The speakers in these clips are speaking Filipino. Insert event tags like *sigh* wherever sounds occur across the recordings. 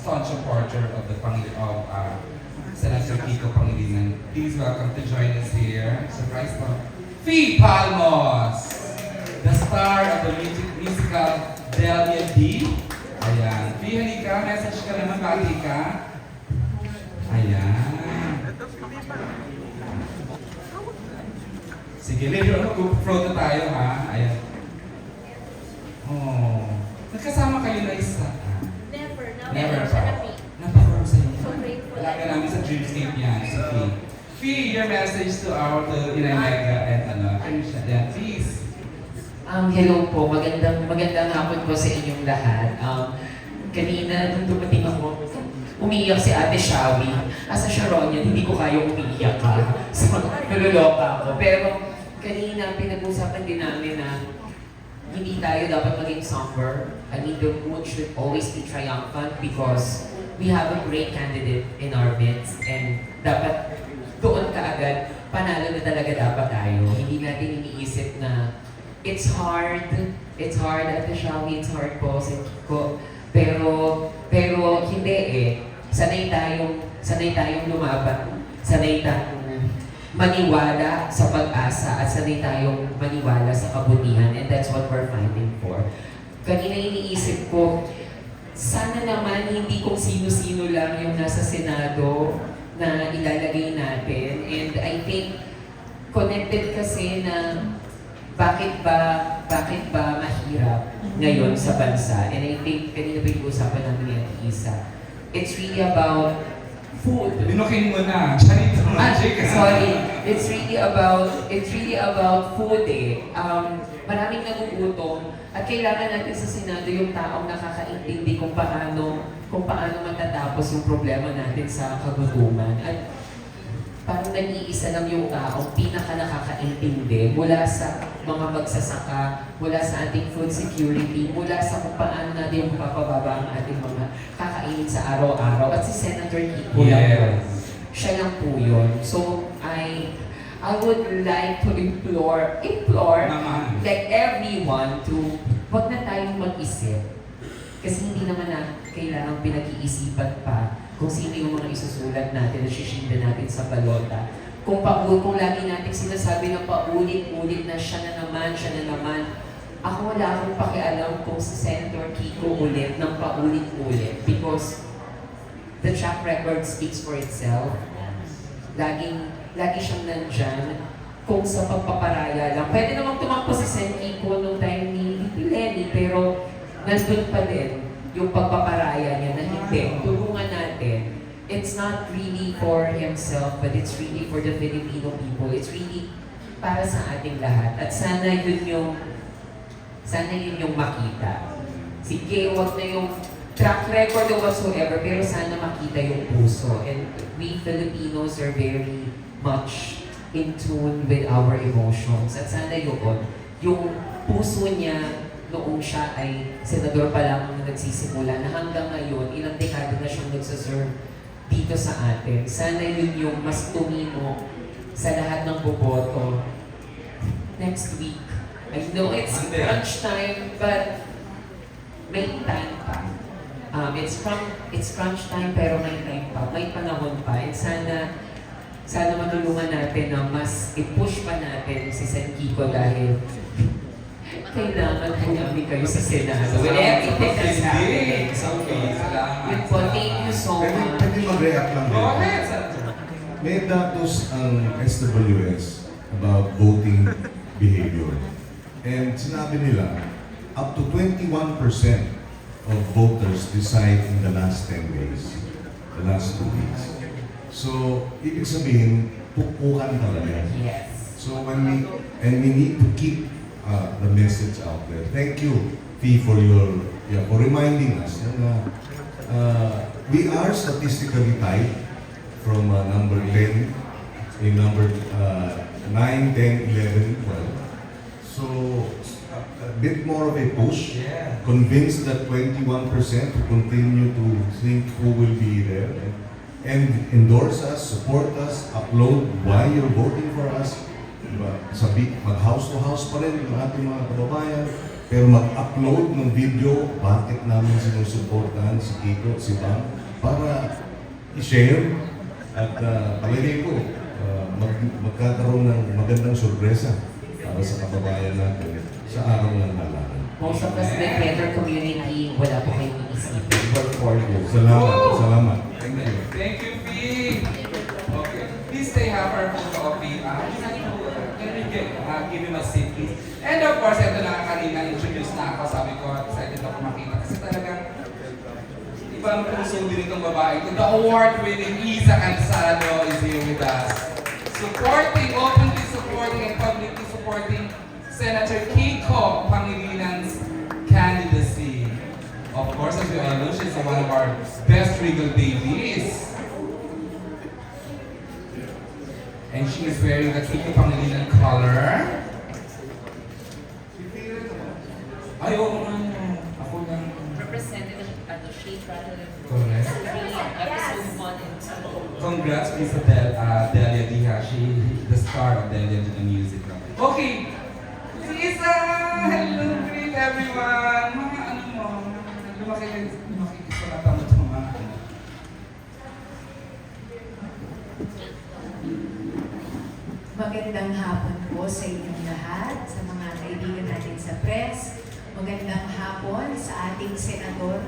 staunch supporter of the Pang of uh, Senator Kiko Pangilinan. Please welcome to join us here. Surprise po. Fee Palmos, the star of the music, musical Delia D. Ayan. Fee, halika. Message ka naman. Bati ka. Ayan. Sige, later on, mag-pro tayo ha. Ayan. Oh. Nagkasama kayo na isa. Never, pa. Napaka-usay niya. Lagi namin sa Dreamscape yan, si Fee. Fee, your message to our, to Inay Mega and ano, siya. Yan, please. Um, hello po, magandang magandang hapon po sa inyong lahat. Um, kanina nung dumating ako, umiiyak si Ate Shawi. Asa Sharon yun, hindi ko kaya umiiyak ka. *laughs* So, nululoka ako. Pero kanina pinag-usapan din namin na hindi tayo dapat maging somber. I mean, the mood should always be triumphant because we have a great candidate in our midst and dapat doon kaagad, panalo na talaga dapat tayo. Hindi natin iniisip na it's hard, it's hard at the Shawi, it's hard po sa. Pero, pero hindi eh. Sanay tayong, sanay tayong lumaban. Sanay tayong maniwala sa pag-asa at sanay tayong maniwala sa kabutihan and that's what we're fighting for. Kanina iniisip ko, sana naman hindi kung sino-sino lang yung nasa Senado na ilalagay natin. And I think connected kasi na bakit ba bakit ba mahirap ngayon sa bansa? And I think kanina pa yung usapan namin ni Isa. It's really about food. Binukin mo na. Charito Ah, magic. sorry. It's really about it's really about food eh. Um, maraming nagugutom at kailangan natin sa Senado yung taong nakakaintindi kung paano kung paano matatapos yung problema natin sa kagutuman. At parang nag-iisa lang yung taong pinaka nakakaintindi mula sa mga magsasaka, mula sa ating food security, mula sa kung paano natin mapapababa ang ating mga kakainin sa araw-araw. At si Senator Kiko lang yun. Yes. Siya lang po yun. So, I I would like to implore, implore, Naman. like everyone to, wag na tayong mag-isip. Kasi hindi naman na kailangan pinag-iisipan pa kung sino yung mga isusulat natin na sisinda natin sa balota. Kung paul, kung lagi natin sinasabi na paulit-ulit na siya na naman, siya na naman, ako wala akong pakialam kung si Senator Kiko ulit ng paulit-ulit because the track record speaks for itself. Laging, lagi siyang nandyan kung sa pagpaparaya lang. Pwede namang tumakbo si Sen Kiko nung time ni ni Lenny, pero nandun pa din yung pagpaparaya niya na hindi. Tulungan natin. It's not really for himself, but it's really for the Filipino people. It's really para sa ating lahat. At sana yun yung sana yun yung makita. Sige, wag na yung track record or whatsoever, pero sana makita yung puso. And we Filipinos are very much in tune with our emotions. At sana yun, yung puso niya noong siya ay senador pa lang na nagsisimula na hanggang ngayon, ilang dekada na siyang nagsaserve dito sa atin. Sana yun yung mas tumimo sa lahat ng boboto next week. I know it's crunch time, but may time pa. Um, it's crunch, it's crunch time pero may time pa, may panahon pa. And sana, sana matulungan natin na mas i-push pa natin si San Kiko dahil kailangan po namin kayo sa Senado. With everything that's happening. Yun po, thank you so Pwede, much. pwede mag-react lang Go din. May datos ang SWS about voting behavior. And sinabi nila, up to 21% of voters decide in the last 10 days, the last two weeks. So, ibig sabihin, pupukan talaga. Yes. So when we, and we need to keep uh, the message out there. Thank you, Fee, for your, yeah, for reminding us. Uh, uh, we are statistically tied from uh, number 10 in number uh, 9, 10, 11, 12. So a, a bit more of a push. Yeah. Convince that 21% to continue to think who will be there and, and endorse us, support us, upload why you're voting for us. Diba? Sabi, mag-house to house pa rin yung ating mga kababayan. Pero mag-upload ng video, bakit namin sinusuportahan si Kiko, si Bang, para i-share at uh, palagay ko, uh, mag magkakaroon ng magandang sorpresa para sa kababayan natin sa araw ng halalan. Most of us in better community, wala po kayong iisipin. Work for you. Salamat, salamat. Thank you. Thank you, of course, ito na kanina introduce na ako. Sabi ko, excited ako makita. Kasi talagang ibang puso din itong babae. The award-winning Isa Calzado is here with us. Supporting, openly supporting, and publicly supporting Senator Kiko Pangilinan's candidacy. Of course, as we all know, she's one of our best regal babies. And she is wearing the Kiko Pangilinan color. Ay, oo nga. Ako lang. representative at the shape rather than Correct. three episode one and two. Congrats, Miss Adel, uh, Delia Diha. She the star of Delia to the music. Okay. Si Isa! Hello, greet everyone! Mga ano mo, lumaki, lumaki sa mga ano. Magandang hapon po sa inyong lahat, sa mga kaibigan natin sa press. Magandang hapon sa ating senador,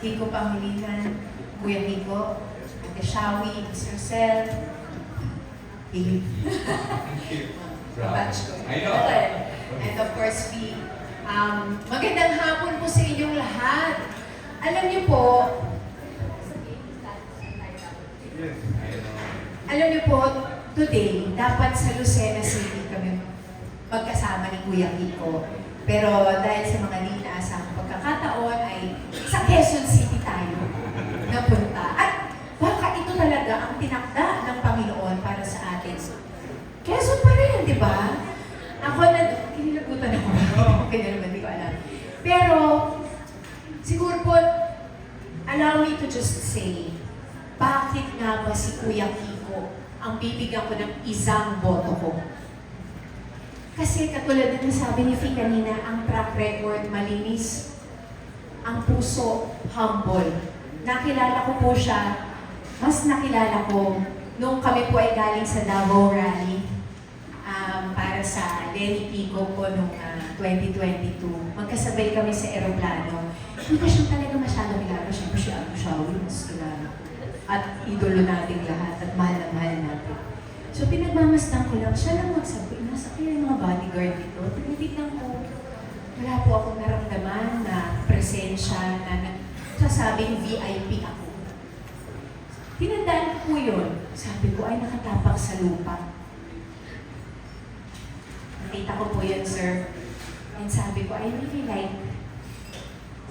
Kiko Pangilinan, Kuya Kiko, Ate Shawi, Mr. Sel, Philip. Batch ko. I know. And of course, P. Um, magandang hapon po sa inyong lahat. Alam niyo po, Alam niyo po, today, dapat sa Lucena City kami magkasama ni Kuya Kiko. Pero dahil sa mga di inaasang pagkakataon ay sa Quezon City tayo napunta. At baka ito talaga ang tinakda ng Panginoon para sa atin. Quezon pa rin, di ba? Ako na, kinilagutan ako. *laughs* okay na naman, di ko alam. Pero, siguro po, allow me to just say, bakit nga ba si Kuya Kiko ang bibigyan ko ng isang boto ko? Kasi katulad ng sabi ni Fee kanina, ang track record malinis, ang puso humble. Nakilala ko po siya, mas nakilala ko nung kami po ay galing sa Davao Rally um, para sa Lenny Pico po nung ah, 2022. Magkasabay kami sa aeroplano. Hindi ko siya talaga masyado kilala. Siyempre siya ang siya, mas kilala. At idolo natin lahat at mahal na mahal natin. So pinagmamasdan ko lang, siya lang magsabi, nasa kaya yung mga bodyguard dito. Tinitignan ko, wala po akong naramdaman na presensya na nagsasabing VIP ako. Tinandaan ko po yun. Sabi ko, ay nakatapak sa lupa. Nakita ko po yun, sir. And sabi ko, I really like,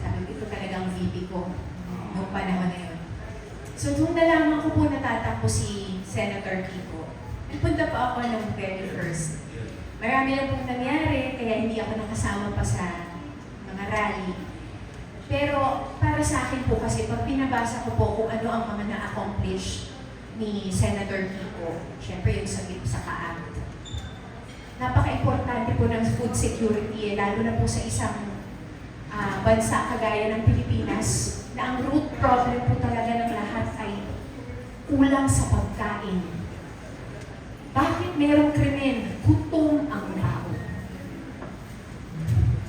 sabi ko, ito talagang VP ko noong panahon na yun. So, nung nalaman ko po natatakbo si Senator Kiko, nagpunta pa ako ng very first. Marami na pong nangyari, kaya hindi ako nakasama pa sa mga rally. Pero para sa akin po kasi, pag pinabasa ko po kung ano ang mga na-accomplish ni Senator Kiko, syempre yung sa sa Act. Napaka-importante po ng food security, eh, lalo na po sa isang ah, bansa kagaya ng Pilipinas, na ang root problem po talaga ng lahat ay kulang sa pagkain. Merong krimen? Gutom ang tao.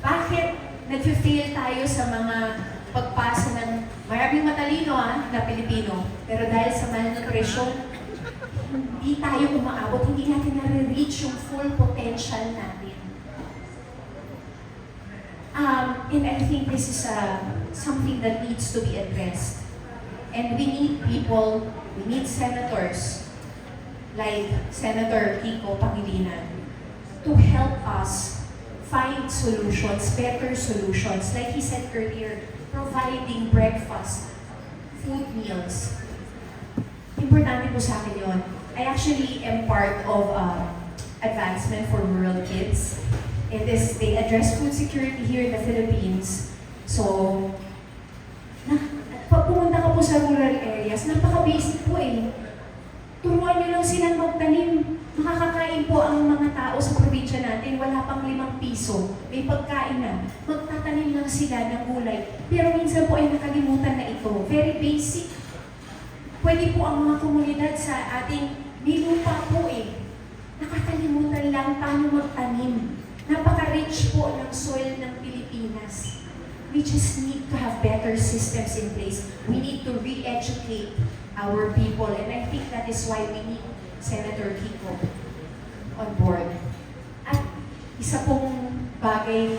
Bakit nag-fail tayo sa mga pagpasa ng maraming matalino ah, na Pilipino, pero dahil sa malnutrition, hindi tayo umaabot, hindi natin nare-reach yung full potential natin. Um, and I think this is uh, something that needs to be addressed. And we need people, we need senators like Senator Kiko Pangilinan to help us find solutions, better solutions. Like he said earlier, providing breakfast, food meals. Importante po sa akin yun. I actually am part of uh, Advancement for Rural Kids. And this, they address food security here in the Philippines. So, na, pumunta ka po sa rural areas, napaka-basic po eh. Turuan nyo lang silang magtanim. Makakakain po ang mga tao sa probinsya natin, wala pang limang piso, may pagkain na. Magtatanim lang sila ng gulay. Pero minsan po ay nakalimutan na ito. Very basic. Pwede po ang mga komunidad sa ating nilupa po eh. Nakakalimutan lang paano magtanim. Napaka-rich po ng soil ng Pilipinas. We just need to have better systems in place. We need to re-educate our people. And I think that is why we need Senator Kiko on board. At isa pong bagay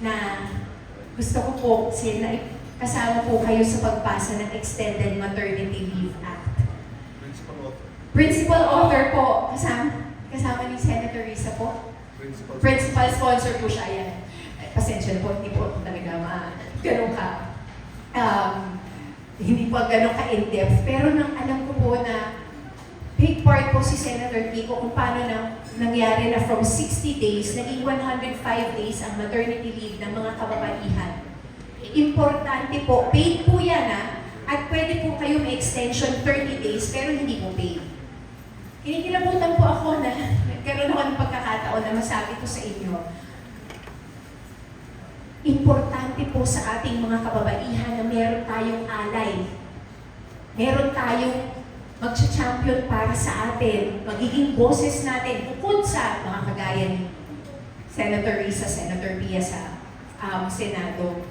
na gusto ko po sila kasama po kayo sa pagpasa ng Extended Maternity Leave Act. Principal author po, kasama, kasama ni Senator Risa po. Principal sponsor po siya, yan. Eh, Pasensya na po, hindi po talaga ma, ganun ka, um, hindi po ganun ka in-depth. Pero nang alam ko po na big part po si Senator Kiko kung paano nang nangyari na from 60 days, naging 105 days ang maternity leave ng mga kababaihan. Importante po, paid po yan ha, at pwede po kayo may extension 30 days pero hindi po paid. Kinikilabutan po ako na *laughs* nagkaroon ako ng pagkakataon na masabi ko sa inyo, importante po sa ating mga kababaihan na meron tayong alay. Meron tayong magcha-champion para sa atin, magiging boses natin bukod sa mga kagaya ni Senator Risa, Senator Pia sa um, Senado.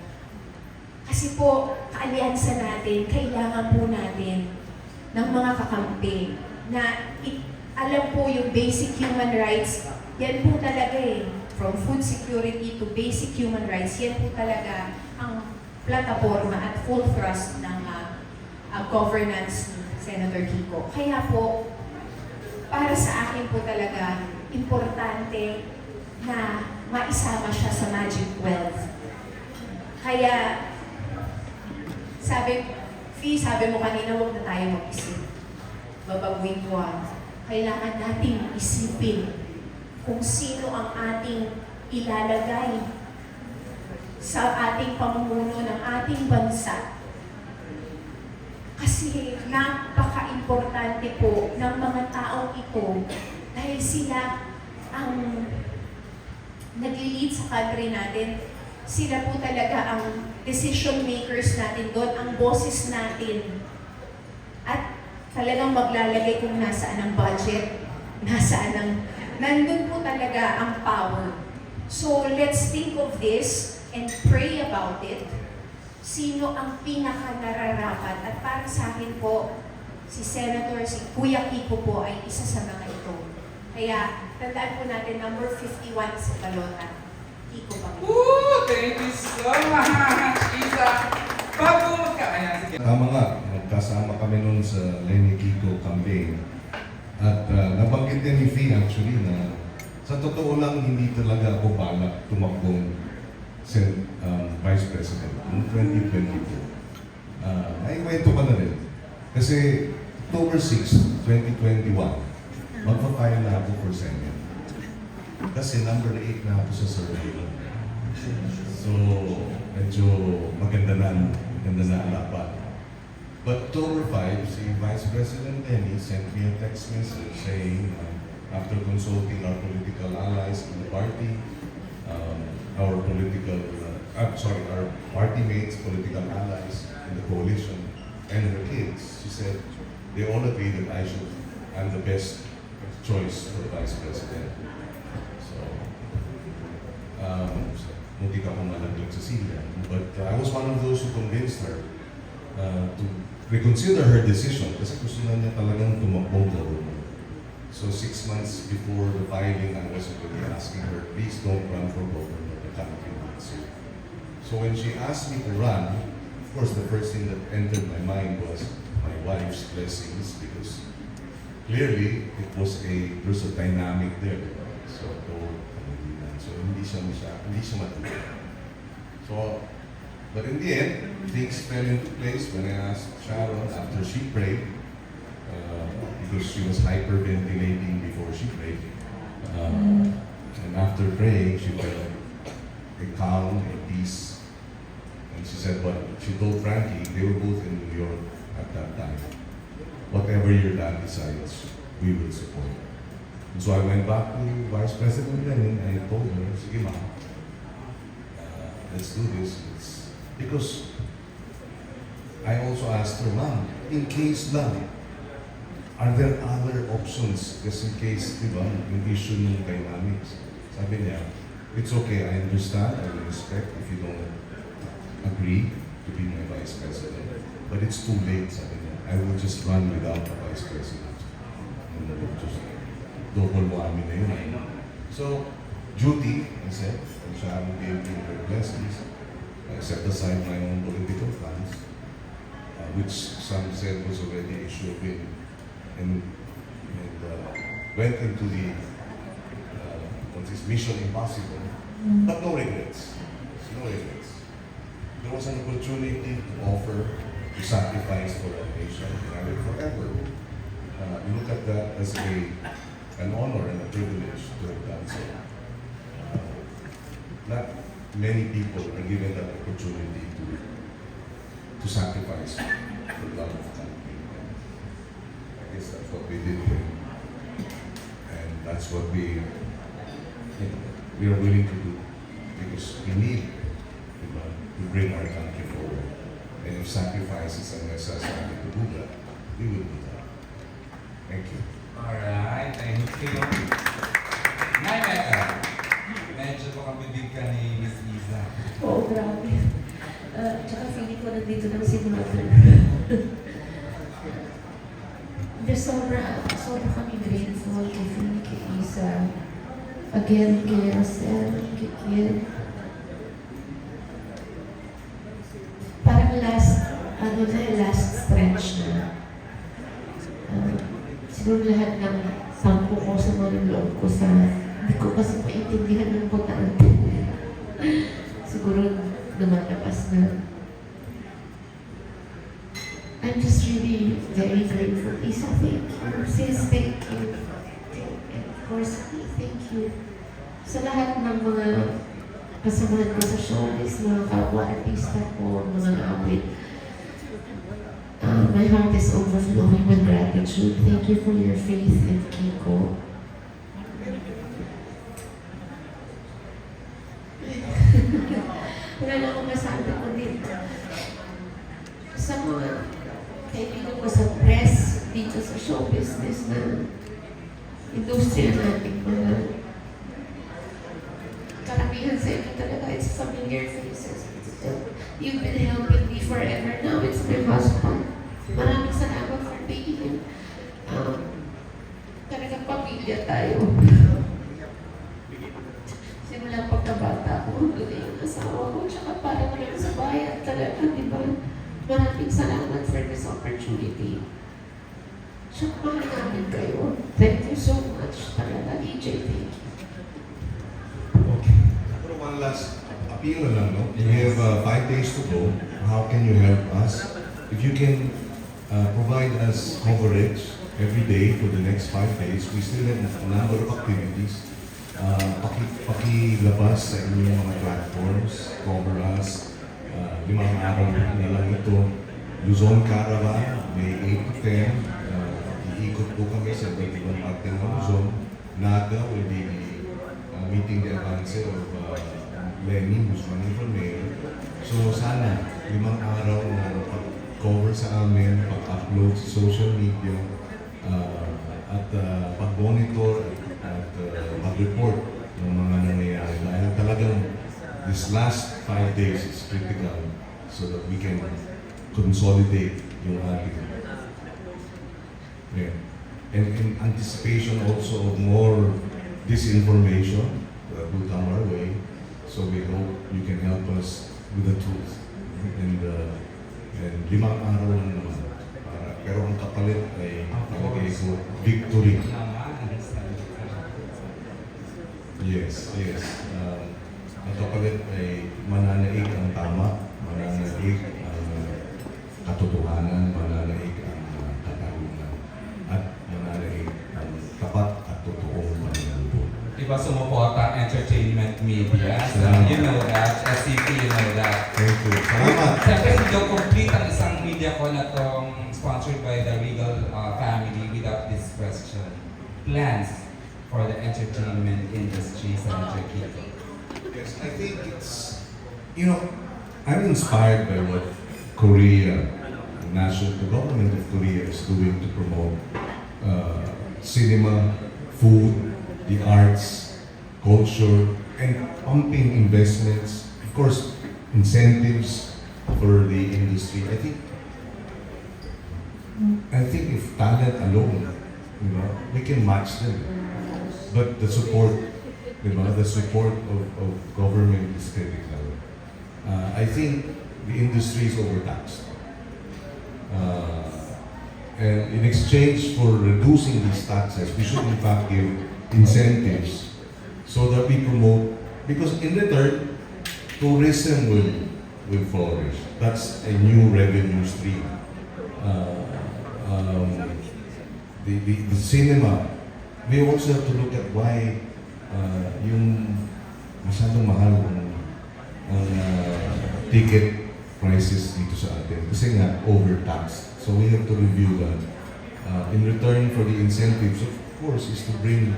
Kasi po, kaalyansa natin, kailangan po natin ng mga kakampi na alam po yung basic human rights, yan po talaga eh. From food security to basic human rights, yan po talaga ang plataforma at full thrust ng ah, ah, governance ni Senator Kiko. Kaya po, para sa akin po talaga, importante na maisama siya sa Magic 12. Kaya, sabi, Fee, sabi mo kanina, huwag na tayo mag-isip. Babaguhin ko ah. Kailangan nating isipin kung sino ang ating ilalagay sa ating pamumuno ng ating bansa. Kasi napaka-importante po ng mga taong ito dahil sila ang nag-lead sa country natin. Sila po talaga ang decision makers natin doon, ang bosses natin. At talagang maglalagay kung nasaan ang budget, nasaan ang... Nandun po talaga ang power. So let's think of this and pray about it. Sino ang pinaka nararapat? At para sa akin po, si Senator, si Kuya Kiko po ay isa sa mga ito. Kaya tandaan po natin, number 51 sa balota. Kiko pa Woo! Thank you so much, Isa! Bago magka... Ayan, sige. Tama nga, magkasama kami noon sa Lenny Kiko campaign. At uh, nabanggit din ni Fee actually na sa totoo lang hindi talaga ako balak tumakbong sen, um, Vice President noong 2022. Uh, ay kwento ka na rin. Kasi October 6, 2021, magpa-file na ako for Senate. Kasi number 8 na ako sa survey. So, medyo maganda na, maganda na ang laban. But October 5, si Vice President Lenny sent me a text message saying, after consulting our political allies in the party, um, our political, uh, I'm sorry, our party mates, political allies in the coalition, and her kids, she said, they all agree that I should, I'm the best choice for Vice President. So, um. But uh, I was one of those who convinced her uh, to reconsider her decision kasi gusto na niya talagang tumakbong government. So six months before the filing, I was already asking her, please don't run for governor, the needs you. So when she asked me to run, of course the first thing that entered my mind was my wife's blessings because clearly it was a, there's a dynamic there. So, so hindi siya siya, hindi siya matuloy. So, but in the end, things fell into place when I asked Sharon after she prayed, uh, because she was hyperventilating before she prayed. Uh, and after praying, she felt a calm, a peace. And she said, but she told Frankie, they were both in New York at that time. Whatever your dad decides, we will support. And so I went back to Vice President Lenin and I told her, sige ma'am, uh, let's do this. It's, because I also asked her, ma'am, in case lang, are there other options just in case, di ba, yung issue ng dynamics? Sabi niya, it's okay, I understand, I will respect if you don't agree to be my vice president. But it's too late, sabi niya. I will just run without a vice president. And we'll just double whammy na yun. So, duty, I said, and Sharon gave me her blessings. I set aside my own political plans, uh, which some said was already a sure win, and, and uh, went into the uh, what is Mission Impossible, but no regrets. No regrets. There was an opportunity to offer to sacrifice for our nation, and I will forever uh, look at that as a an honor and a privilege to have done so. Uh, not many people are given that opportunity to to sacrifice for love of. And I guess that's what we did here. And that's what we you know, we are willing to do because we need diba, to bring our country forward. And if sacrifices are necessary to do that, we will do that. Thank you. Alright, thank you. Ko nandito lang si mother. De sobra, sobra kami grateful kay Philly, kay Isa, again kay Rosel, kay Kid. Parang last, ano na, last stretch na. Uh, siguro lahat ng sampo ko sa mga loob ko sa, hindi ko kasi maintindihan ng botante. siguro lumalabas na. I'm just really very grateful. Isa, thank you. Sis, thank you. And of course, thank you sa lahat ng mga kasamahan ko sa showbiz, mga kapwa-artista ko, mga awit. Uh, my heart is overflowing with gratitude. Thank you for your faith in Kiko. *laughs* Wala na akong masabi ko dito. Sa mga kaibigan ko sa press, dito sa show business na industriya natin mga karamihan sa inyo talaga, it's familiar faces. You've been helping me forever. Now it's my husband. Maraming salamat for being him. Um, talagang pamilya tayo. Simula pagkabata ko, hanggang yung asawa ko, tsaka parang lang sa bayan talaga, di ba? Maraming salamat for this opportunity. Tsaka mahal kayo. Thank you so much talaga, DJ. Thank you. Okay. One last appeal lang, no? We have uh, five days to go. How can you help us? If you can uh, provide us coverage every day for the next five days, we still have a number of activities. Uh, paki, pakilabas sa inyong mga platforms, cover us. Uh, limang araw na lang ito. Luzon Caravan, May 8 to 10. Uh, iikot po kami sa iba't ibang parte ng Luzon. Naga will be uh, meeting the advance of uh, Lenny, who's running for. So sana, limang araw na pag-cover sa amin, pag-upload sa social media, uh, at uh, pag-monitor at uh, pag-report ng mga nangyayari. Dahil talagang this last five days is critical so that we can consolidate yung ating yeah. And in anticipation also of more disinformation that will come our way, so we hope you can help us with the truth. And, uh, and limang araw lang naman. Para, pero ang kapalit ay palagay ko victory. Yes, yes. Um, ang kapalit ay mananaig ang tama, mananaig ang katotohanan, mananaig ang uh, katarungan, at mananaig ang tapat at totoong pananampun. Diba sumuporta media? So, Salamat. you know that. SCP, you know that. Thank you. Salamat. Siyempre, hindi ko complete ang isang media ko na tong sponsored by the Regal uh, family without this question. Plans. for the entertainment industry, Senator Kiko? Yes, I think it's, you know, I'm inspired by what Korea, the national, the government of Korea is doing to promote uh, cinema, food, the arts, culture, and pumping investments, of course, incentives for the industry. I think, I think if talent alone, you know, we can match them. But the support you know, the support of, of government is critical. Uh, I think the industry is overtaxed. Uh, and in exchange for reducing these taxes, we should in fact give incentives so that we promote, because in return, tourism will, will flourish. That's a new revenue stream. Uh, um, the, the, the cinema, we also have to look at why uh, yung masyadong mahal ang, ang uh, ticket prices dito sa atin. Kasi nga, overtaxed. So we have to review that. Uh, in return for the incentives, of course, is to bring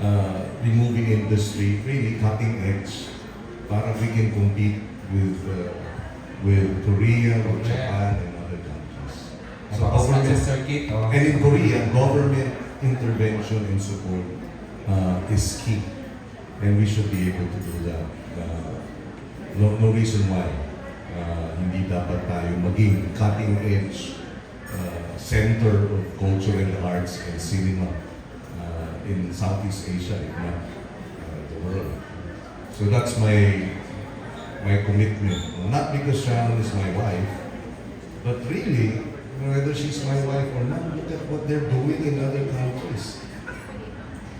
uh, the movie industry really cutting edge para we can compete with uh, with Korea, with Japan, and other countries. So government Kiko. and in Korea, government intervention and support uh, is key. And we should be able to do that. Uh, no, no reason why uh, hindi dapat tayo maging cutting edge uh, center of culture and arts and cinema in Southeast Asia, if not uh, the world. So that's my my commitment. Not because Sharon is my wife, but really, whether she's my wife or not, look at what they're doing in other countries.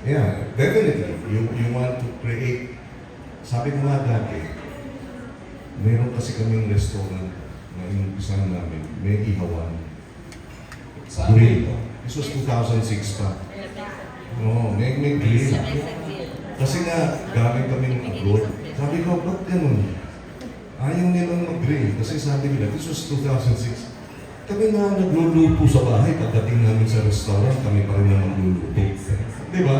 Yeah, definitely. You, you want to create, sabi ko nga dati, meron kasi kaming restaurant na inumpisan namin, may ihawan. Saan Grill. ito? This was 2006 pa. Oo, may, may grill. Kasi nga, galing kami ng abroad. Sabi ko, ba't ganun? Ayaw nilang mag-grill. Kasi sabi nila, this was 2006. Kami na nagluluto sa bahay. Pagdating namin sa restaurant, kami pa rin na magluluto. *laughs* Di ba?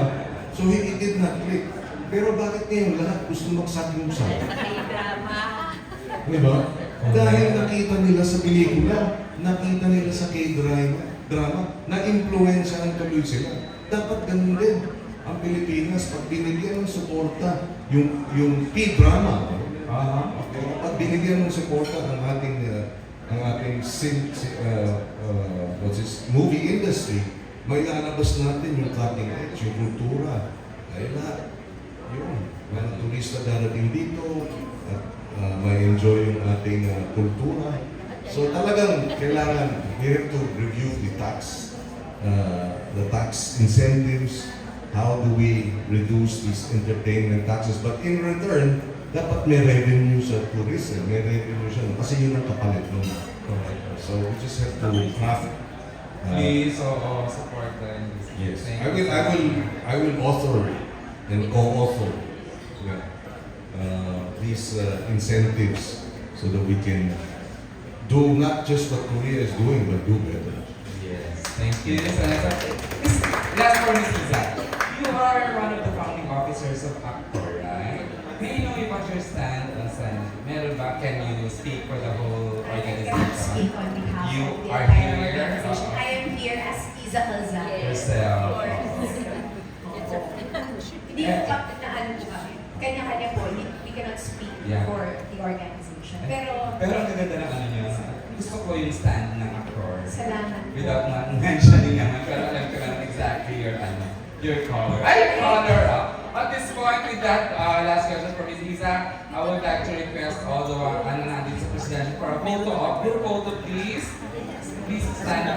So it, it did not click. Pero bakit ngayon lahat gusto magsakyong-sak? Di ba? Dahil nakita nila sa pelikula, nakita nila sa K-drama, drama, na-influensyahan tuloy sila. Dapat ganun din. Ang Pilipinas, pag binigyan ng suporta, yung, yung P-drama, Aha. Okay. At binigyan ng suporta ang ating uh, ang ating sin, si- uh, uh, what's this, movie industry, may lalabas natin yung cutting edge, yung kultura. Ay lahat. Yun. Mga turista darating dito at uh, may enjoy yung ating uh, kultura. So talagang kailangan, we have to review the tax, uh, the tax incentives, how do we reduce these entertainment taxes, but in return, dapat may revenue sa tourism, may revenue siya, kasi yun ang kapalit nun. So we just have to craft. uh, Please, oo, support the industry. Yes, Thank I will, you. I will, I will author and co-author yeah, uh, these uh, incentives so that we can do not just what Korea is doing, but do better. Yes, thank you, Senator. Miss- Last for Ms. Liza. You are one of the founding officers of Accor, right? May I know if what's your stand on San? Meron ba? Can you speak for the whole organization? I cannot organization? speak on behalf You of the are entire here, organization. uh, I am here as Iza Calzada. Yourself. Hindi ko pa na ano siya. Kanya-kanya po, we we cannot speak Yeah. for the organization. Pero, Pero ang gaganda ng ano niya, gusto ko yung stand ng Accor. salamat. Without na *laughs* mentioning naman, pero alam ko naman exactly your ano, your color. Ay, color up! At this point, with that uh, last question for Ms. Isa, I would like to request all the uh, ano natin sa presidential for a photo op. Your photo, please. Please stand up.